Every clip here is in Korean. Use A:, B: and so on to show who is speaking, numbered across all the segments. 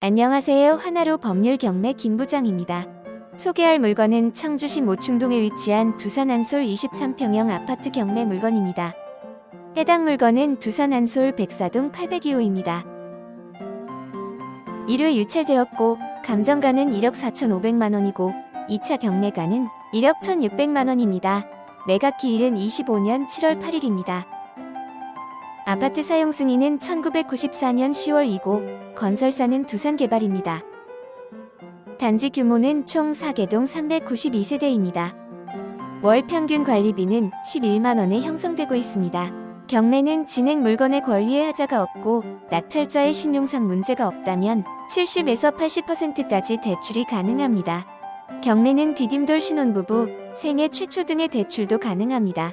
A: 안녕하세요. 하나로 법률 경매 김부장입니다. 소개할 물건은 청주시 모충동에 위치한 두산 안솔 23평형 아파트 경매 물건입니다. 해당 물건은 두산 안솔 백사동 802호입니다. 1회 유찰되었고 감정가는 1억 4,500만 원이고 2차 경매가는 1억 1,600만 원입니다. 매각 기일은 25년 7월 8일입니다. 아파트 사용 승인은 1994년 10월이고 건설사는 두산개발입니다. 단지 규모는 총 4개동 392세대입니다. 월 평균 관리비는 11만원에 형성되고 있습니다. 경매는 진행 물건의 권리에 하자가 없고 낙찰자의 신용상 문제가 없다면 70에서 80%까지 대출이 가능합니다. 경매는 디딤돌 신혼부부, 생애 최초 등의 대출도 가능합니다.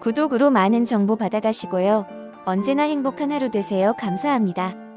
A: 구독으로 많은 정보 받아가시고요. 언제나 행복한 하루 되세요. 감사합니다.